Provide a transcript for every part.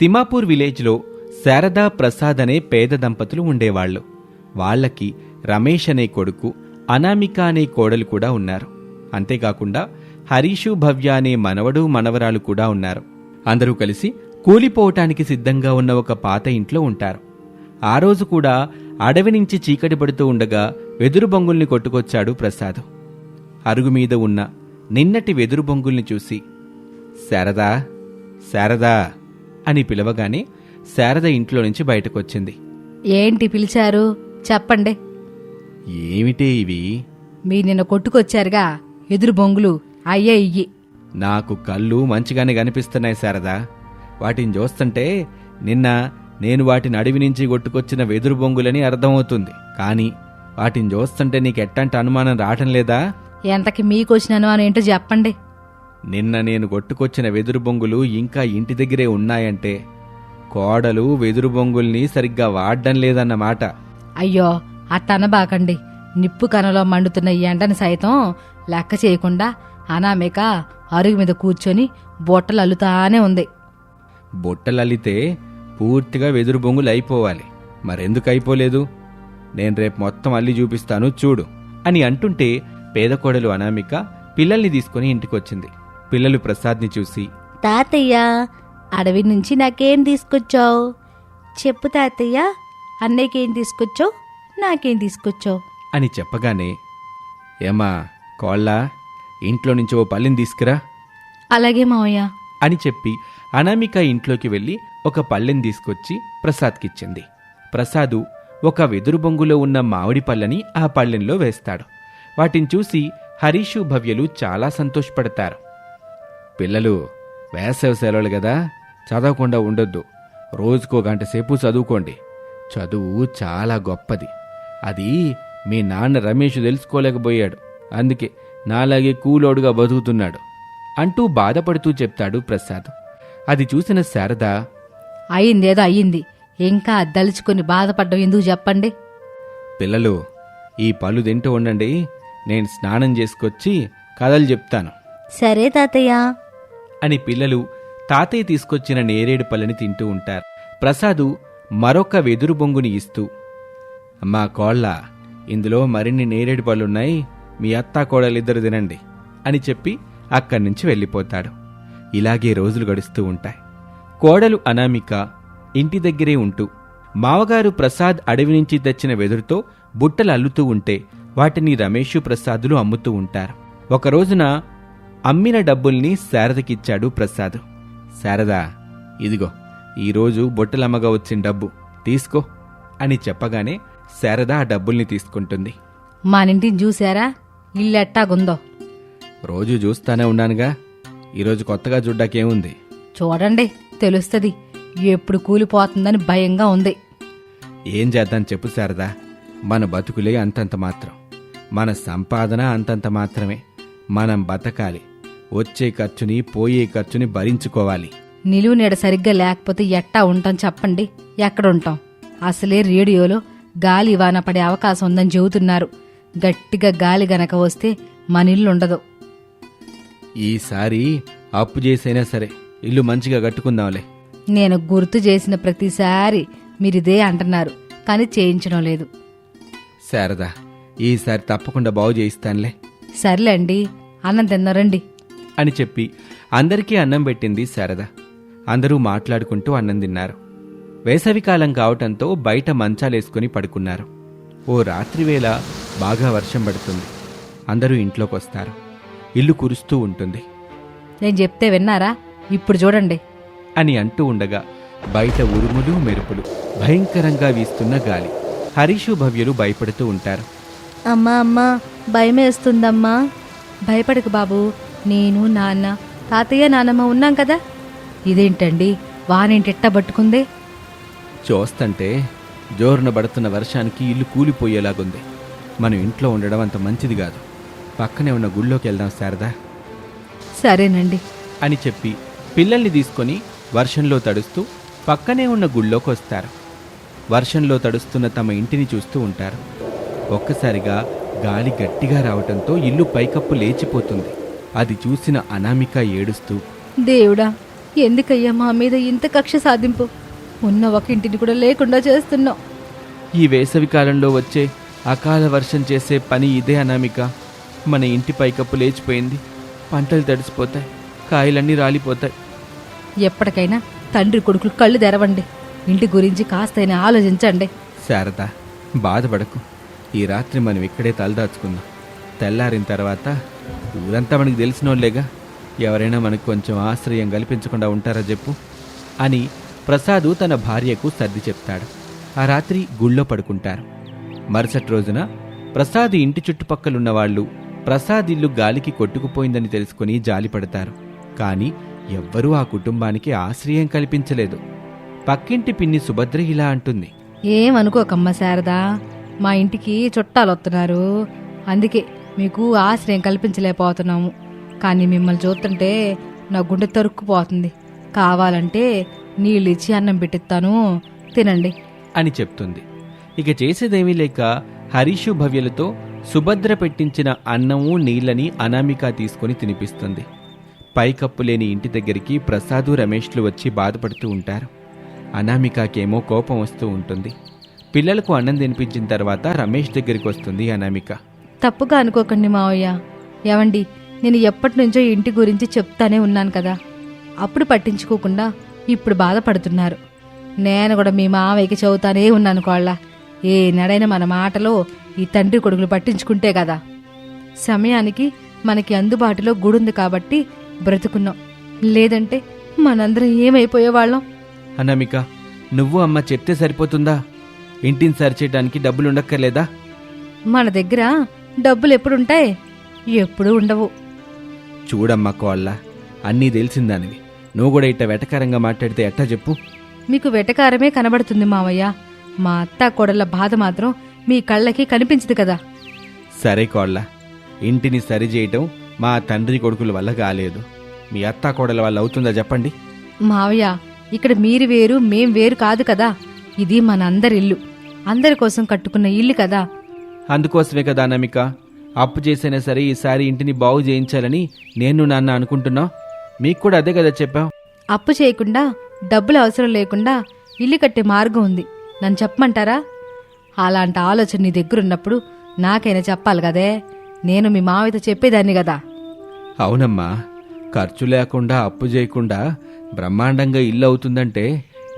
తిమాపూర్ విలేజ్లో శారదా ప్రసాద్ అనే పేద దంపతులు ఉండేవాళ్ళు. వాళ్ళకి రమేష్ అనే కొడుకు అనామిక అనే కోడలు కూడా ఉన్నారు. అంతేకాకుండా హరీషు భవ్య అనే మనవడు మనవరాలు కూడా ఉన్నారు. అందరూ కలిసి కూలిపోవటానికి సిద్ధంగా ఉన్న ఒక పాత ఇంట్లో ఉంటారు. ఆ రోజు కూడా అడవి నుంచి చీకటి పడుతూ ఉండగా వెదురు బొంగుల్ని కొట్టుకొచ్చాడు ప్రసాద్. అరుగు మీద ఉన్న నిన్నటి వెదురు బొంగుల్ని చూసి శారదా శారదా అని పిలవగానే శారద ఇంట్లో నుంచి బయటకొచ్చింది. ఏంటి పిలిచారు? చెప్పండి. ఏమిటే ఇవి? మీ నిన్న కొట్టుకొచ్చారుగా ఎదురు బొంగులు అయ్యే ఇయ్యి. నాకు కళ్ళు మంచిగానే కనిపిస్తున్నాయి శారదా. వాటిని చూస్తుంటే నిన్న నేను వాటిని అడవి నుంచి కొట్టుకొచ్చిన వెదురు బొంగులని అర్థమవుతుంది. కానీ వాటిని చూస్తుంటే నీకు ఎట్టంటి అనుమానం రావటం లేదా? ఎంతకి మీకొచ్చినాను అని ఏంటో చెప్పండి. నిన్న నేను కొట్టుకొచ్చిన వెదురు బొంగులు ఇంకా ఇంటి దగ్గరే ఉన్నాయంటే కోడలు వెదురు బొంగుల్ని సరిగ్గా వాడడం లేదన్నమాట. అయ్యో అట్టనబాకండి నిప్పు కనలో మండుతున్న ఈ ఎండని సైతం లెక్క చేయకుండా అనామిక అరుగు మీద కూర్చొని బొట్టలు అల్లుతానే ఉంది. బుట్టలల్లితే పూర్తిగా వెదురు బొంగులు అయిపోవాలి. మరెందుకు అయిపోలేదు నేను రేపు మొత్తం అల్లి చూపిస్తాను చూడు అని అంటుంటే పేద కోడలు అనామిక పిల్లల్ని తీసుకుని ఇంటికొచ్చింది. పిల్లలు ప్రసాద్ని చూసి తాతయ్య అడవి నుంచి నాకేం తీసుకొచ్చావు? చెప్పు తాతయ్య అన్నయ్యకేం తీసుకొచ్చావు? నాకేం తీసుకొచ్చావు? అని చెప్పగానే ఏమా కోళ్ళ ఇంట్లో నుంచి ఓ పల్లిని తీసుకురా. అలాగే మావయ్య. అని చెప్పి అనామిక ఇంట్లోకి వెళ్ళి ఒక పళ్ళెని తీసుకొచ్చి ప్రసాద్కిచ్చింది. ప్రసాదు ఒక వెదురు బొంగులో ఉన్న మామిడి పళ్ళని ఆ పళ్ళెంలో వేస్తాడు. వాటిని చూసి హరీషు భవ్యలు చాలా సంతోషపడతారు. పిల్లలు వేసవి సెలవులు కదా చదవకుండా ఉండొద్దు. రోజుకో గంట సేపు చదువుకోండి. చదువు చాలా గొప్పది. అది మీ నాన్న రమేష్ తెలుసుకోలేకపోయాడు. అందుకే నాలాగే కూలోడుగా బతుకుతున్నాడు అంటూ బాధపడుతూ చెప్తాడు ప్రసాద్. అది చూసిన శారద అయిందేదో అయ్యింది. ఇంకా దలుచుకొని బాధపడ్డం ఎందుకు చెప్పండి? పిల్లలు ఈ పళ్ళు తింటూ ఉండండి. నేను స్నానం చేసుకొచ్చి కథలు చెప్తాను. సరే తాతయ్య. అని పిల్లలు తాతయ్య తీసుకొచ్చిన నేరేడు పళ్ళని తింటూ ఉంటారు. ప్రసాదు మరొక వెదురు బొంగుని ఇస్తూ మా కోళ్ళ ఇందులో మరిన్ని నేరేడు పళ్ళున్నాయి మీ అత్తా కోడలిద్దరు తినండి అని చెప్పి అక్కడి నుంచి వెళ్ళిపోతాడు. ఇలాగే రోజులు గడుస్తూ ఉంటాయి. కోడలు అనామిక ఇంటి దగ్గరే ఉంటూ మావగారు ప్రసాద్ అడవి నుంచి తెచ్చిన వెదురుతో బుట్టలు అల్లుతూ ఉంటే వాటిని రమేషు ప్రసాదులు అమ్ముతూ ఉంటారు. ఒక రోజున అమ్మిన డబ్బుల్ని శారదకిచ్చాడు ప్రసాద్. శారదా ఇదిగో ఈరోజు బొట్టలమ్మగా వచ్చిన డబ్బు తీసుకో అని చెప్పగానే శారద ఆ డబ్బుల్ని తీసుకుంటుంది. మా నింటిని చూసారా ఇల్లు ఎట్టాగుందో రోజు చూస్తానే ఉన్నానుగా ఈరోజు కొత్తగా చూడ్డాకేముంది? చూడండి తెలుస్తుంది ఎప్పుడు కూలిపోతుందని భయంగా ఉంది. ఏం చేద్దాం చెప్పు శారదా మన బతుకులే అంతంత మాత్రం మన సంపాదన అంతంత మాత్రమే. మనం బతకాలి. వచ్చే ఖర్చుని పోయే ఖర్చుని భరించుకోవాలి. నిలువు నీడ సరిగ్గా లేకపోతే ఎట్టా ఉంటాం చెప్పండి. ఎక్కడ ఉంటాం అసలే రేడియోలో గాలి వాన పడే అవకాశం ఉందని చెబుతున్నారు. గట్టిగా గాలి గనక వస్తే మన ఇల్లు ఉండదు. ఈసారి అప్పు చేసైనా సరే ఇల్లు మంచిగా కట్టుకుందాంలే. నేను గుర్తు చేసిన ప్రతిసారి మీరిదే అంటున్నారు కానీ చేయించడం లేదు. శారదా ఈసారి తప్పకుండా బాగు చేయిస్తానులే. సర్లేండి అన్నం తిన్నారండి అని చెప్పి అందరికీ అన్నం పెట్టింది శారద. అందరూ మాట్లాడుకుంటూ అన్నం తిన్నారు. వేసవికాలం కావటంతో బయట మంచాలేసుకుని పడుకున్నారు. ఓ రాత్రివేళ బాగా వర్షం పడుతుంది. అందరూ ఇంట్లోకి వస్తారు. ఇల్లు కురుస్తూ ఉంటుంది. నేను చెప్తే విన్నారా? ఇప్పుడు చూడండి. అని అంటూ ఉండగా బయట ఉరుములు మెరుపులు భయంకరంగా వీస్తున్న గాలి. హరీషు భవ్యులు భయపడుతూ ఉంటారు. అమ్మా అమ్మా భయమేస్తుందమ్మా. భయపడకు బాబు నేను నాన్న తాతయ్య నానమ్మ ఉన్నాం కదా. ఇదేంటండి వానేంటిట్ట పట్టుకుందే? చూస్తంటే జోరున పడుతున్న వర్షానికి ఇల్లు కూలిపోయేలాగుంది. మనం ఇంట్లో ఉండడం అంత మంచిది కాదు. పక్కనే ఉన్న గుళ్ళోకి వెళ్దాం శారదా. సరేనండి. అని చెప్పి పిల్లల్ని తీసుకొని వర్షంలో తడుస్తూ పక్కనే ఉన్న గుళ్ళోకి వస్తారు వర్షంలో తడుస్తున్న తమ ఇంటిని చూస్తూ ఉంటారు. ఒక్కసారిగా గాలి గట్టిగా రావటంతో ఇల్లు పైకప్పు లేచిపోతుంది. అది చూసిన అనామిక ఏడుస్తూ దేవుడా ఎందుకయ్యా మా మీద ఇంత కక్ష సాధింపు? ఉన్న ఒక ఇంటిని కూడా లేకుండా చేస్తున్నావు. ఈ వేసవి కాలంలో వచ్చే అకాల వర్షం చేసే పని ఇదే అనామిక. మన ఇంటి పైకప్పు లేచిపోయింది. పంటలు తడిసిపోతాయి. కాయలన్నీ రాలిపోతాయి. ఎప్పటికైనా తండ్రి కొడుకులు కళ్ళు తెరవండి. ఇంటి గురించి కాస్తైనా ఆలోచించండి. శారద బాధపడకు. ఈ రాత్రి మనం ఇక్కడే తలదాచుకుందాం. తెల్లారిన తర్వాత ఊరంతా మనకు తెలిసినోళ్ళేగా. ఎవరైనా మనకు కొంచెం ఆశ్రయం కల్పించకుండా ఉంటారా చెప్పు అని ప్రసాదు తన భార్యకు సర్ది చెప్తాడు. ఆ రాత్రి గుళ్ళో పడుకుంటారు. మరుసటి రోజున ప్రసాద్ ఇంటి చుట్టుపక్కలున్న వాళ్ళు ప్రసాద్ ఇల్లు గాలికి కొట్టుకుపోయిందని తెలుసుకుని జాలిపడతారు కానీ ఎవ్వరూ ఆ కుటుంబానికి ఆశ్రయం కల్పించలేదు. పక్కింటి పిన్ని సుభద్ర ఇలా అంటుంది. ఏమనుకోకమ్మ శారదా? మా ఇంటికి చుట్టాలు వస్తున్నారు. అందుకే మీకు ఆశ్రయం కల్పించలేకపోతున్నాము. కానీ మిమ్మల్ని చూస్తుంటే నా గుండె తరుక్కుపోతుంది. కావాలంటే నీళ్ళు ఇచ్చి అన్నం పెట్టిస్తాను. తినండి. అని చెప్తుంది. ఇక చేసేదేమీ లేక హరీషు భవ్యలతో సుభద్ర పెట్టించిన అన్నము నీళ్ళని అనామిక తీసుకొని తినిపిస్తుంది. పైకప్పు లేని ఇంటి దగ్గరికి ప్రసాదు రమేష్లు వచ్చి బాధపడుతూ ఉంటారు. అనామికాకేమో కోపం వస్తూ ఉంటుంది. పిల్లలకు అన్నం తినిపించిన తర్వాత రమేష్ దగ్గరికి వస్తుంది అనామిక. తప్పుగా అనుకోకండి మావయ్య. ఏవండి నేను ఎప్పటి నుంచో ఇంటి గురించి చెప్తానే ఉన్నాను కదా. అప్పుడు పట్టించుకోకుండా ఇప్పుడు బాధపడుతున్నారు. నేను కూడా మీ మావయ్యకి చెబుతానే ఉన్నాను కోళ్ళ. ఏ నడైన మన మాటలో ఈ తండ్రి కొడుకులు పట్టించుకుంటే కదా. సమయానికి మనకి అందుబాటులో గుడుంది కాబట్టి బ్రతుకున్నాం. లేదంటే మనందరం ఏమైపోయేవాళ్ళం? అనామిక నువ్వు అమ్మ చెప్తే సరిపోతుందా? ఇంటిని సరిచేయడానికి డబ్బులు ఉండక్కర్లేదా? మన దగ్గర డబ్బులు ఎప్పుడుంటాయి? ఎప్పుడూ ఉండవు. చూడమ్మా కోళ్ళ అన్నీ తెలిసిందానివి నువ్వు కూడా ఇట్ట వెటకారంగా మాట్లాడితే ఎట్టా చెప్పు? మీకు వెటకారమే కనబడుతుంది మావయ్య. మా అత్త కొడల బాధ మాత్రం మీ కళ్ళకి కనిపించదు కదా. సరే కోళ్ళ ఇంటిని సరిచేయటం మా తండ్రి కొడుకుల వల్ల కాలేదు. మీ అత్త కోడల వల్ల అవుతుందా చెప్పండి? మావయ్య ఇక్కడ మీరు వేరు మేం వేరు కాదు కదా. ఇది మన అందరి కోసం కట్టుకున్న ఇల్లు కదా? అందుకోసమే కదా అనామిక. అప్పు చేసైనా సరే ఈసారి ఇంటిని బాగు చేయించాలని నేను నాన్న అనుకుంటున్నా. మీకు కూడా అదే కదా చెప్పావు అప్పు చేయకుండా డబ్బులు అవసరం లేకుండా ఇల్లు కట్టే మార్గం ఉంది. నన్ను చెప్పమంటారా? అలాంటి ఆలోచన నీ దగ్గరున్నప్పుడు నాకైనా చెప్పాలి కదే. నేను మీ మావయ్యతో చెప్పేదాన్ని కదా. అవునమ్మా. ఖర్చు లేకుండా అప్పు చేయకుండా బ్రహ్మాండంగా ఇల్లు అవుతుందంటే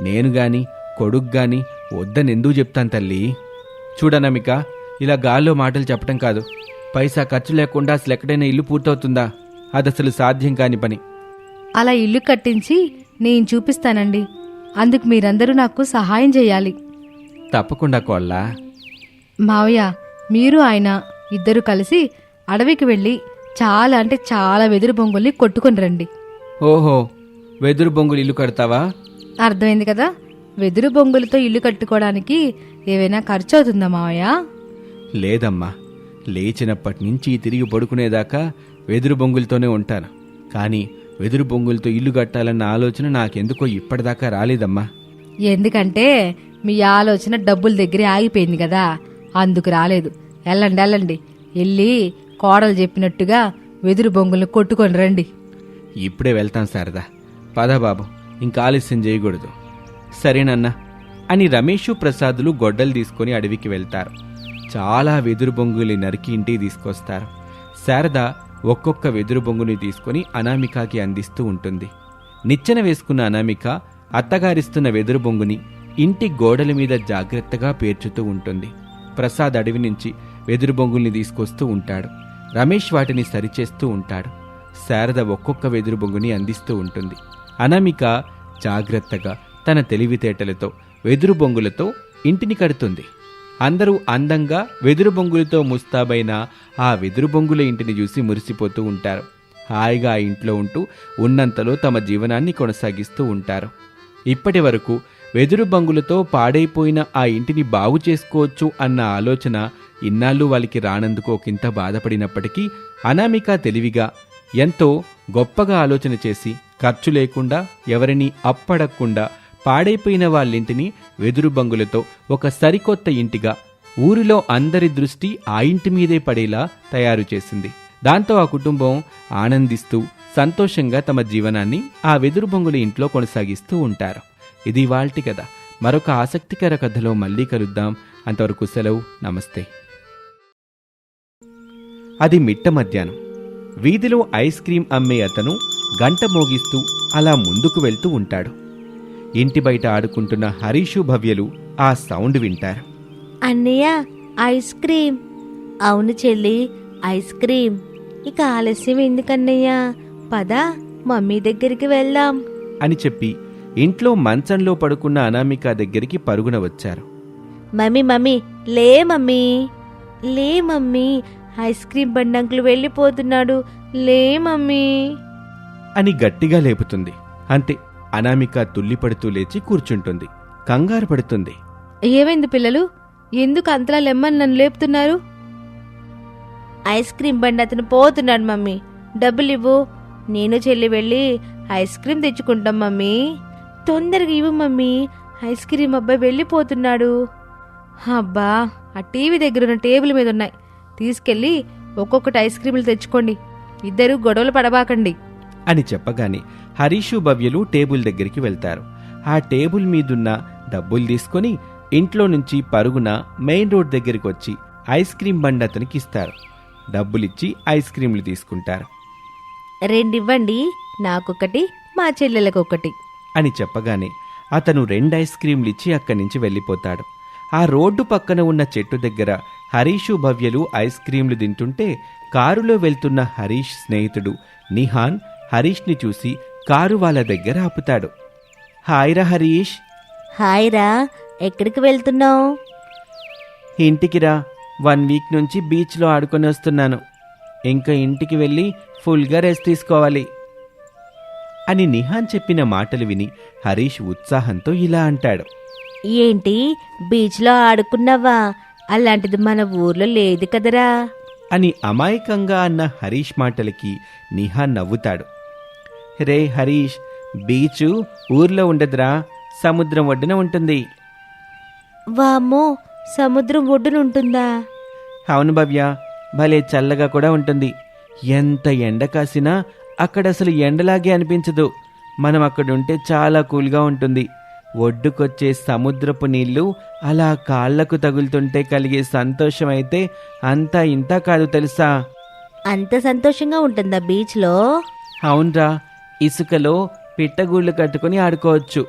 నేను గాని కొడుకు గాని వద్దని ఎందుకు చెప్తాను తల్లి? చూడనమిక ఇలా గాల్లో మాటలు చెప్పటం కాదు. పైసా ఖర్చు లేకుండా అసలు ఎక్కడైనా ఇల్లు పూర్తవుతుందా? అది అసలు సాధ్యం కాని పని. అలా ఇల్లు కట్టించి నేను చూపిస్తానండి. అందుకు మీరందరూ నాకు సహాయం చేయాలి. తప్పకుండా కోళ్ళ. మావయ్య మీరు ఆయన ఇద్దరు కలిసి అడవికి వెళ్ళి చాలా అంటే చాలా వెదురు బొంగుల్ని కొట్టుకొని రండి. ఓహో వెదురు బొంగులు ఇల్లు కడతావా? అర్థమైంది కదా? వెదురు బొంగులతో ఇల్లు కట్టుకోవడానికి ఏవైనా ఖర్చు అవుతుందా మావయ్య? లేదమ్మా. లేచినప్పటి నుంచి తిరిగి పడుకునేదాకా వెదురు బొంగులతోనే ఉంటాను. కానీ వెదురు బొంగులతో ఇల్లు కట్టాలన్న ఆలోచన నాకెందుకో ఇప్పటిదాకా రాలేదమ్మా. ఎందుకంటే మీ ఆలోచన డబ్బుల దగ్గరే ఆగిపోయింది కదా. అందుకు రాలేదు. వెళ్ళండి వెళ్ళండి. వెళ్ళి కోడలు చెప్పినట్టుగా వెదురు బొంగుల్ని కొట్టుకొని రండి. ఇప్పుడే వెళ్తాం శారదా. పద బాబు. ఇంకా ఆలస్యం చేయకూడదు. సరేనన్నా అని రమేషు ప్రసాదులు గొడ్డలు తీసుకొని అడవికి వెళ్తారు. చాలా వెదురు బొంగుల్ని నరికి ఇంటికి తీసుకొస్తారు. శారద ఒక్కొక్క వెదురు బొంగుని తీసుకొని అనామికకి అందిస్తూ ఉంటుంది. నిచ్చెన వేసుకున్న అనామిక అత్తగారిస్తున్న వెదురు బొంగుని ఇంటి గోడల మీద జాగ్రత్తగా పేర్చుతూ ఉంటుంది. ప్రసాద్ అడవి నుంచి వెదురు బొంగుల్ని తీసుకొస్తూ ఉంటాడు. రమేష్ వాటిని సరిచేస్తూ ఉంటాడు. శారద ఒక్కొక్క వెదురు బొంగుని అందిస్తూ ఉంటుంది. అనామిక జాగ్రత్తగా తన తెలివితేటలతో వెదురు బొంగులతో ఇంటిని కడుతుంది. అందరూ అందంగా వెదురు బొంగులతో ముస్తాబైన ఆ వెదురు బొంగుల ఇంటిని చూసి మురిసిపోతూ ఉంటారు. హాయిగా ఆ ఇంట్లో ఉంటూ ఉన్నంతలో తమ జీవనాన్ని కొనసాగిస్తూ ఉంటారు. ఇప్పటి వరకు వెదురు బొంగులతో పాడైపోయిన ఆ ఇంటిని బాగు చేసుకోవచ్చు అన్న ఆలోచన ఇన్నాళ్ళు వాళ్ళకి రానందుకు ఒకంత బాధపడినప్పటికీ అనామిక తెలివిగా ఎంతో గొప్పగా ఆలోచన చేసి ఖర్చు లేకుండా ఎవరిని అప్పడకుండా పాడైపోయిన వాళ్ళింటిని వెదురు బంగులతో ఒక సరికొత్త ఇంటిగా ఊరిలో అందరి దృష్టి ఆ ఇంటి మీదే పడేలా తయారు చేసింది. దాంతో ఆ కుటుంబం ఆనందిస్తూ సంతోషంగా తమ జీవనాన్ని ఆ వెదురు బొంగుల ఇంట్లో కొనసాగిస్తూ ఉంటారు. ఇది వాల్టి కథ. మరొక ఆసక్తికర కథలో మళ్ళీ కలుద్దాం. అంతవరకు సెలవు. నమస్తే. అది మిట్ట మధ్యాహ్నం. వీధిలో ఐస్ క్రీం అమ్మే అతను గంట మోగిస్తూ అలా ముందుకు వెళ్తూ ఉంటాడు. ఇంటి బయట ఆడుకుంటున్న హరీషు భవ్యలు ఆ సౌండ్ వింటారు. అన్నయ్య ఐస్ క్రీమ్. అవును చెల్లి ఐస్ క్రీమ్. ఇక ఆలస్యం ఎందుకన్నయ్య? పద మమ్మీ దగ్గరికి వెళ్దాం. అని చెప్పి ఇంట్లో మంచంలో పడుకున్న అనామిక దగ్గరికి పరుగున వచ్చారు. మమ్మీ మమ్మీ లే మమ్మీ. లే మమ్మీ ఐస్ క్రీమ్ బండంకులు వెళ్ళిపోతున్నాడు. లే మమ్మీ. అని గట్టిగా లేపుతుంది. అంతే. అనామిక తుల్లిపడుతూ లేచి కూర్చుంటుంది. కంగారు పడుతుంది. ఏమైంది పిల్లలు? ఎందుకు అంతలా లెమ్మని నన్ను లేపుతున్నారు? ఐస్ క్రీమ్ బండి అతను పోతున్నాడు మమ్మీ. డబ్బులు ఇవ్వు. నేను చెల్లి వెళ్ళి ఐస్ క్రీమ్ తెచ్చుకుంటాం మమ్మీ. తొందరగా ఇవ్వు మమ్మీ. ఐస్ క్రీమ్ అబ్బాయి వెళ్ళిపోతున్నాడు. అబ్బా ఆ టీవీ దగ్గర ఉన్న టేబుల్ మీద ఉన్నాయి. తీసుకెళ్ళి ఒక్కొక్కటి ఐస్ క్రీములు తెచ్చుకోండి. ఇద్దరు గొడవలు పడబాకండి. అని చెప్పగానే హరీషు భవ్యలు టేబుల్ దగ్గరికి వెళ్తారు. ఆ టేబుల్ మీదున్న డబ్బులు తీసుకొని ఇంట్లో నుంచి పరుగున మెయిన్ రోడ్ దగ్గరికి వచ్చి ఐస్ క్రీం బండి అతనికి ఇస్తారు. డబ్బులిచ్చి ఐస్ క్రీంలు తీసుకుంటారు. రెండివ్వండి నాకొకటి మా చెల్లెలకొకటి. అని చెప్పగానే అతను రెండు ఐస్ క్రీంలు ఇచ్చి అక్కడి నుంచి వెళ్ళిపోతాడు. ఆ రోడ్డు పక్కన ఉన్న చెట్టు దగ్గర హరీషు భవ్యలు ఐస్ క్రీంలు తింటుంటే కారులో వెళ్తున్న హరీష్ స్నేహితుడు నిహాన్ హరీష్ని చూసి కారు వాళ్ళ దగ్గర ఆపుతాడు. హాయ్రా హరీష్. హాయ్ రా ఎక్కడికి వెళ్తున్నావు? ఇంటికి రా వన్ వీక్ నుంచి బీచ్లో ఆడుకొని వస్తున్నాను. ఇంకా ఇంటికి వెళ్ళి ఫుల్గా రెస్ట్ తీసుకోవాలి. అని నిహాన్ చెప్పిన మాటలు విని హరీష్ ఉత్సాహంతో ఇలా అంటాడు. ఏంటి బీచ్లో ఆడుకున్నావా? అలాంటిది మన ఊర్లో లేదు కదరా? అని అమాయకంగా అన్న హరీష్ మాటలకి నిహాన్ నవ్వుతాడు. రే హరీష్ బీచు ఊర్లో ఉండదురా సముద్రం ఒడ్డున ఉంటుంది. వామ్మో సముద్రం ఒడ్డునుంటుందా అవును భవ్య భలే చల్లగా కూడా ఉంటుంది. ఎంత ఎండ కాసినా అక్కడ అసలు ఎండలాగే అనిపించదు. మనం అక్కడుంటే చాలా కూల్గా ఉంటుంది. ఒడ్డుకొచ్చే సముద్రపు నీళ్ళు అలా కాళ్ళకు తగులుతుంటే కలిగే సంతోషం అయితే అంతా ఇంత కాదు తెలుసా? అంత సంతోషంగా ఉంటుందా బీచ్లో? అవునరా ఇసుకలో పిట్టగూళ్ళు కట్టుకొని ఆడుకోవచ్చు.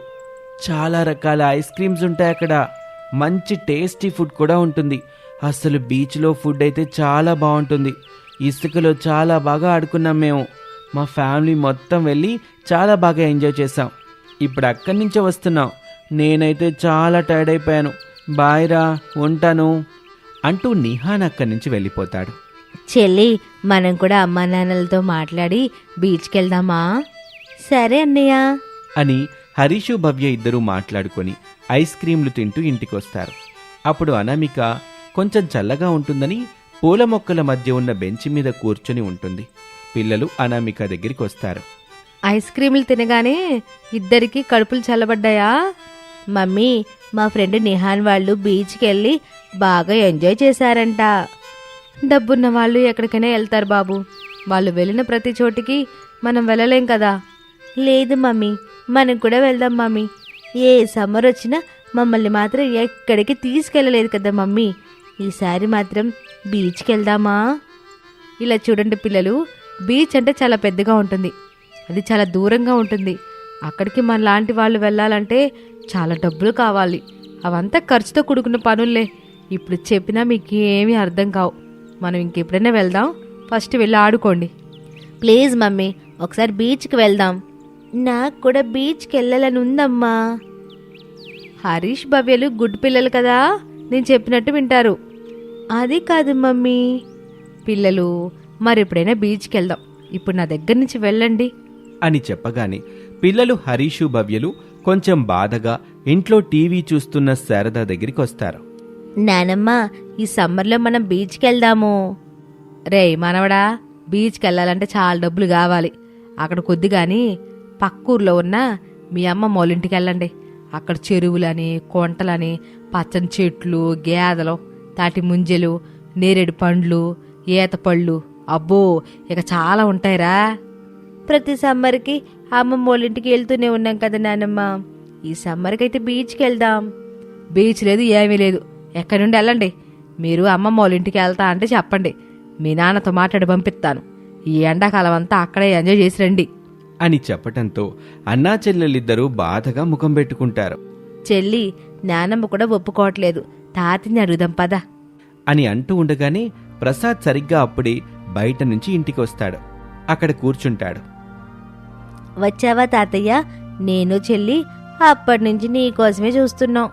చాలా రకాల ఐస్ క్రీమ్స్ ఉంటాయి అక్కడ. మంచి టేస్టీ ఫుడ్ కూడా ఉంటుంది. అసలు బీచ్లో ఫుడ్ అయితే చాలా బాగుంటుంది. ఇసుకలో చాలా బాగా ఆడుకున్నాం మేము. మా ఫ్యామిలీ మొత్తం వెళ్ళి చాలా బాగా ఎంజాయ్ చేసాం ఇప్పుడు అక్కడి నుంచే వస్తున్నాం. నేనైతే చాలా టైర్డ్ అయిపోయాను. బాయ్ రా ఉంటాను అంటూ నిహాన్ అక్కడి నుంచి వెళ్ళిపోతాడు. చెల్లి మనం కూడా అమ్మా నాన్నలతో మాట్లాడి బీచ్కి వెళ్దామా సరే అన్నయ్య. అని హరీషు భవ్య ఇద్దరూ మాట్లాడుకొని ఐస్ క్రీంలు తింటూ ఇంటికొస్తారు. అప్పుడు అనామిక కొంచెం చల్లగా ఉంటుందని పూల మొక్కల మధ్య ఉన్న బెంచ్ మీద కూర్చొని ఉంటుంది. పిల్లలు అనామిక దగ్గరికి వస్తారు ఐస్ క్రీములు తినగానే ఇద్దరికి కడుపులు చల్లబడ్డాయా? మమ్మీ మా ఫ్రెండ్ నిహాన్ వాళ్ళు బీచ్కి వెళ్ళి బాగా ఎంజాయ్ చేశారంట. డబ్బున్న వాళ్ళు ఎక్కడికైనా వెళ్తారు బాబు. వాళ్ళు వెళ్ళిన ప్రతి చోటికి మనం వెళ్ళలేం కదా. లేదు మమ్మీ. మనం కూడా వెళ్దాం మమ్మీ. ఏ సమ్మర్ వచ్చినా మమ్మల్ని మాత్రం ఎక్కడికి తీసుకెళ్ళలేదు కదా మమ్మీ. ఈసారి మాత్రం బీచ్కి వెళ్దామా? ఇలా చూడండి పిల్లలు బీచ్ అంటే చాలా పెద్దగా ఉంటుంది. అది చాలా దూరంగా ఉంటుంది. అక్కడికి మన లాంటి వాళ్ళు వెళ్ళాలంటే చాలా డబ్బులు కావాలి. అవంతా ఖర్చుతో కూడుకున్న పనులే. ఇప్పుడు చెప్పినా మీకు ఏమీ అర్థం కావు. మనం ఇంకెప్పుడైనా వెళ్దాం. ఫస్ట్ వెళ్ళి ఆడుకోండి. Please mummy. ఒకసారి బీచ్కి వెళ్దాం. నాకు కూడా బీచ్కి వెళ్ళాలని ఉందమ్మా హరీష్ భవ్యలు గుడ్ పిల్లలు కదా? నేను చెప్పినట్టు వింటారు. అది కాదు మమ్మీ. పిల్లలు మరి ఎప్పుడైనా బీచ్కి వెళ్దాం ఇప్పుడు నా దగ్గర నుంచి వెళ్ళండి. అని చెప్పగానే పిల్లలు హరీషు భవ్యలు కొంచెం బాధగా ఇంట్లో టీవీ చూస్తున్న శారద దగ్గరికి వస్తారు నానమ్మ ఈ సమ్మర్లో మనం బీచ్కి వెళ్దాము రేయ్ మనవడా బీచ్కి వెళ్ళాలంటే చాలా డబ్బులు కావాలి. అక్కడ కొద్దిగాని పక్కూర్లో ఉన్న మీ అమ్మ మొలింటికి వెళ్ళండి. అక్కడ చెరువులని కొంటలని పచ్చని చెట్లు గేదెలు తాటి ముంజలు నేరేడు పండ్లు ఈత పళ్ళు. అబ్బో ఇక చాలా ఉంటాయిరా. ప్రతి సమ్మర్కి అమ్మమ్మ వాళ్ళ ఇంటికి వెళ్తూనే ఉన్నాం కదా నానమ్మ. ఈ సమ్మర్కి అయితే బీచ్కి వెళ్దాం. బీచ్ లేదు ఏమీ లేదు. ఎక్కడి నుండి వెళ్ళండి. మీరు అమ్మమ్మ వాళ్ళ ఇంటికి వెళ్తా అంటే చెప్పండి. మీ నాన్నతో మాట్లాడి పంపిస్తాను. ఈ ఎండాకాలం అంతా అక్కడే ఎంజాయ్ చేసి రండి. అని చెప్పటంతో అన్నా చెల్లెలిద్దరూ బాధగా ముఖం పెట్టుకుంటారు. చెల్లి నానమ్మ కూడా ఒప్పుకోవట్లేదు. తాతని అడుగుదాం పద. అని అంటూ ఉండగానే ప్రసాద్ సరిగ్గా అప్పుడే బయట నుంచి ఇంటికి వస్తాడు అక్కడ కూర్చుంటాడు. వచ్చావా తాతయ్య? నేను చెల్లి అప్పటి నుంచి నీ కోసమే చూస్తున్నాం.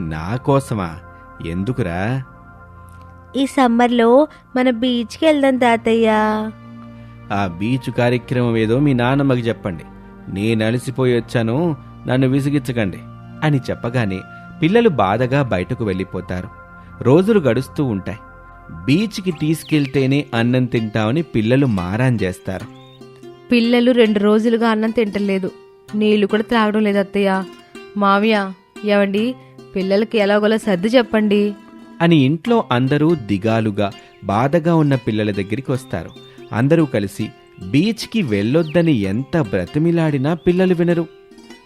నా కోసమా? ఎందుకురా? ఈ సమ్మర్లో మన బీచ్కి వెళ్దాం తాతయ్య. ఆ బీచ్ కార్యక్రమం ఏదో మీ నాన్నమ్మకి చెప్పండి. నేను అలసిపోయి వచ్చాను నన్ను విసిగించకండి అని చెప్పగానే పిల్లలు బాధగా బయటకు వెళ్ళిపోతారు. రోజులు గడుస్తూ ఉంటాయి. బీచ్కి తీసుకెళ్తేనే అన్నం తింటామని పిల్లలు మారాన్ చేస్తారు. పిల్లలు రెండు రోజులుగా అన్నం తింటలేదు. నీళ్ళు కూడా త్రాగడం లేదు అత్తయ్య. మావయ్య ఏవండి? పిల్లలకి ఎలాగోలా సర్ది చెప్పండి. అని ఇంట్లో అందరూ దిగాలుగా బాధగా ఉన్న పిల్లల దగ్గరికి వస్తారు. అందరూ కలిసి బీచ్కి వెళ్ళొద్దని ఎంత బ్రతిమిలాడినా పిల్లలు వినరు.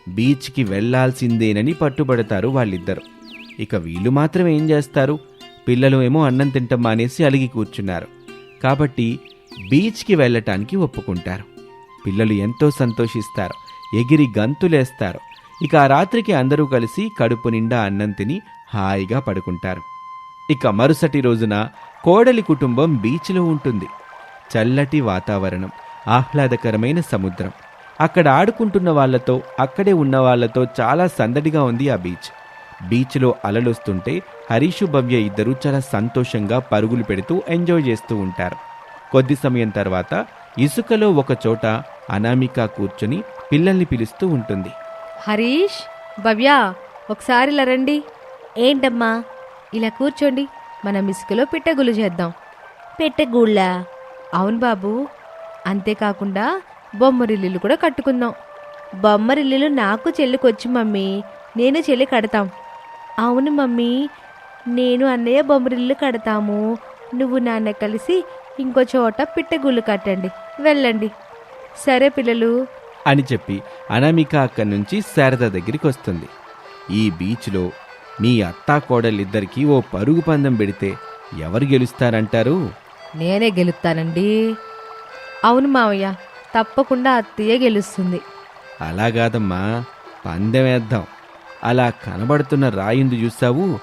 బీచ్కి వెళ్ళాల్సిందేనని పట్టుబడతారు వాళ్ళిద్దరు. ఇక వీళ్ళు మాత్రం ఏం చేస్తారు? పిల్లలు ఏమో అన్నం తింటం మానేసి అలిగి కూర్చున్నారు. కాబట్టి బీచ్కి వెళ్ళటానికి ఒప్పుకుంటారు. పిల్లలు ఎంతో సంతోషిస్తారు. ఎగిరి గంతులేస్తారు. ఇక ఆ రాత్రికి అందరూ కలిసి కడుపు నిండా అన్నం తిని హాయిగా పడుకుంటారు. ఇక మరుసటి రోజున కోడలి కుటుంబం బీచ్లో ఉంటుంది. చల్లటి వాతావరణం ఆహ్లాదకరమైన సముద్రం. అక్కడ ఆడుకుంటున్న వాళ్ళతో అక్కడే ఉన్న వాళ్ళతో చాలా సందడిగా ఉంది ఆ బీచ్. బీచ్లో అలలొస్తుంటే హరీషు భవ్య ఇద్దరూ చాలా సంతోషంగా పరుగులు పెడుతూ ఎంజాయ్ చేస్తూ ఉంటారు. కొద్ది సమయం తర్వాత ఇసుకలో ఒక చోట అనామిక కూర్చొని పిల్లల్ని పిలుస్తూ ఉంటుంది. హరీష్ భవ్య ఒకసారి ఇలా రండి. ఏంటమ్మా? ఇలా కూర్చోండి. మనం ఇసుకలో పిట్టగులు చేద్దాం. పెట్టగూళ్ళ? అవును బాబు. అంతేకాకుండా బొమ్మరిల్లు కూడా కట్టుకుందాం. బొమ్మరిల్లు నాకు చెల్లికొచ్చు మమ్మీ. నేను చెల్లి కడతాం. అవును మమ్మీ. నేను అన్నయ్య బొమ్మరిల్లు కడతాము. నువ్వు నాన్న కలిసి ఇంకో చోట పిట్టగుళ్ళు కట్టండి. వెళ్ళండి. సరే పిల్లలు. అని చెప్పి అనామిక అక్కడి నుంచి శారద దగ్గరికి వస్తుంది. ఈ బీచ్లో మీ అత్తా కోడలిద్దరికీ ఓ పరుగు పందెం పెడితే ఎవరు గెలుస్తారంటారు? నేనే గెలుస్తానండి. అవును మావయ్య తప్పకుండా అత్తయ్య గెలుస్తుంది. అలా కాదమ్మా పందెం వేద్దాం. అలా కనబడుతున్న రాయిందు చూసావు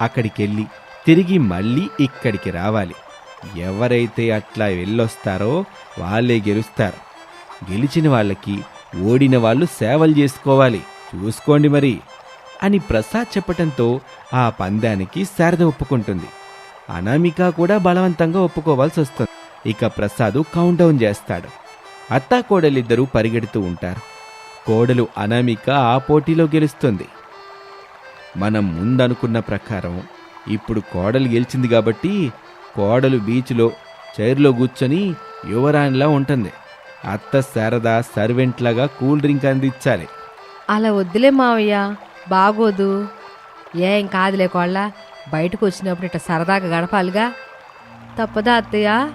అక్కడికెళ్ళి తిరిగి మళ్ళీ ఇక్కడికి రావాలి. ఎవరైతే అట్లా వెళ్ళొస్తారో వాళ్ళే గెలుస్తారు. గెలిచిన వాళ్ళకి ఓడిన వాళ్ళు సేవలు చేసుకోవాలి. చూసుకోండి మరి అని ప్రసాద్ చెప్పటంతో ఆ పందానికి శారద ఒప్పుకుంటుంది. అనామిక కూడా బలవంతంగా ఒప్పుకోవాల్సి వస్తుంది. ఇక ప్రసాద్ కౌంట్ డౌన్ చేస్తాడు. అత్తా కోడలిద్దరూ పరిగెడుతూ ఉంటారు. కోడలు అనామిక ఆ పోటీలో గెలుస్తుంది. మనం ముందనుకున్న ప్రకారం ఇప్పుడు కోడలు గెలిచింది కాబట్టి కోడలు బీచ్లో చైర్లో కూర్చొని యువరాణిలా ఉంటుంది. అత్త శారద సర్వెంట్లాగా కూల్ డ్రింక్ అందించాలి. అలా వద్దులే మావయ్య బాగోదు. ఏం కాదులే కోళ్ళ బయటకు వచ్చినప్పుడు ఇట్లా సరదాగా గడపాలిగా. తప్పదా అత్తయ్య?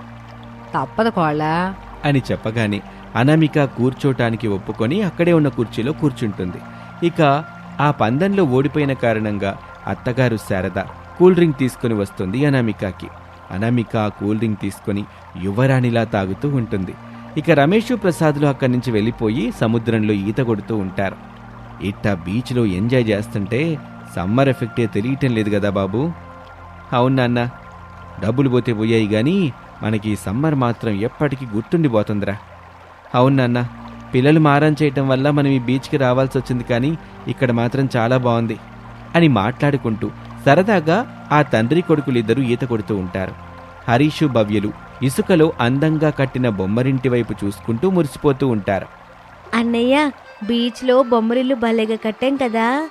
తప్పదు కోళ్ళ. అని చెప్పగానే అనామిక కూర్చోటానికి ఒప్పుకొని అక్కడే ఉన్న కుర్చీలో కూర్చుంటుంది. ఇక ఆ పందెంలో ఓడిపోయిన కారణంగా అత్తగారు శారద కూల్ డ్రింక్ తీసుకుని వస్తుంది అనామికకి. అనామిక ఆ కూల్ డ్రింక్ తీసుకొని యువరాణిలా తాగుతూ ఉంటుంది. ఇక రమేష్ ప్రసాద్లు అక్కడి నుంచి వెళ్ళిపోయి సముద్రంలో ఈత కొడుతూ ఉంటారు. ఇట్టా బీచ్లో ఎంజాయ్ చేస్తుంటే సమ్మర్ ఎఫెక్టే తెలియటం లేదు కదా బాబు. అవును నాన్న డబ్బులు పోతే పోయాయి కానీ మనకి సమ్మర్ మాత్రం ఎప్పటికీ గుర్తుండిపోతుందిరా. అవును నాన్న పిల్లలు మారం చేయటం వల్ల మనం ఈ బీచ్కి రావాల్సి వచ్చింది కానీ ఇక్కడ మాత్రం చాలా బాగుంది అని మాట్లాడుకుంటూ సరదాగా ఆ తండ్రి కొడుకులిద్దరూ ఈత కొడుతూ ఉంటారు. హరీషు భవ్యులు ఇసుకలో అందంగా కట్టిన బొమ్మరింటి వైపు చూసుకుంటూ మురిసిపోతూ ఉంటారు. అన్నయ్య బీచ్లో బొమ్మరిల్లు భలేగా కట్టాం కదా.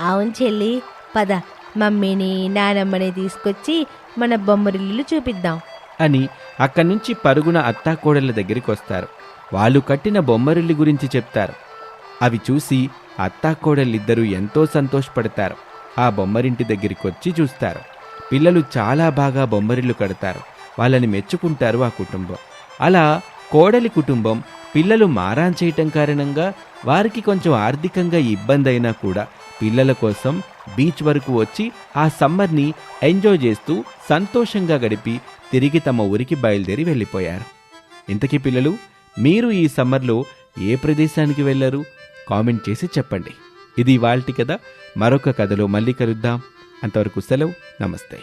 అవును చెల్లి. పద మమ్మీని నానమ్మని తీసుకొచ్చి మన బొమ్మరిల్లు చూపిద్దాం. అని అక్కడి నుంచి పరుగున అత్తాకోడళ్ళ దగ్గరికి వస్తారు వాళ్ళు కట్టిన బొమ్మరిల్లు గురించి చెప్తారు. అవి చూసి అత్తాకోడళ్ళిద్దరూ ఎంతో సంతోషపడతారు. ఆ బొమ్మరింటి దగ్గరికి వచ్చి చూస్తారు. పిల్లలు చాలా బాగా బొమ్మరిల్లు కడతారు. వాళ్ళని మెచ్చుకుంటారు ఆ కుటుంబం. అలా కోడలి కుటుంబం పిల్లలు మారాన్ చేయటం కారణంగా వారికి కొంచెం ఆర్థికంగా ఇబ్బంది అయినా కూడా పిల్లల కోసం బీచ్ వరకు వచ్చి ఆ సమ్మర్ని ఎంజాయ్ చేస్తూ సంతోషంగా గడిపి తిరిగి తమ ఊరికి బయలుదేరి వెళ్ళిపోయారు. ఇంతకీ పిల్లలు మీరు ఈ సమ్మర్లో ఏ ప్రదేశానికి వెళ్ళారు? కామెంట్ చేసి చెప్పండి. ఇది వాళ్ళ కథ. మరొక కథలో మళ్ళీ కలుద్దాం. అంతవరకు సెలవు. నమస్తే.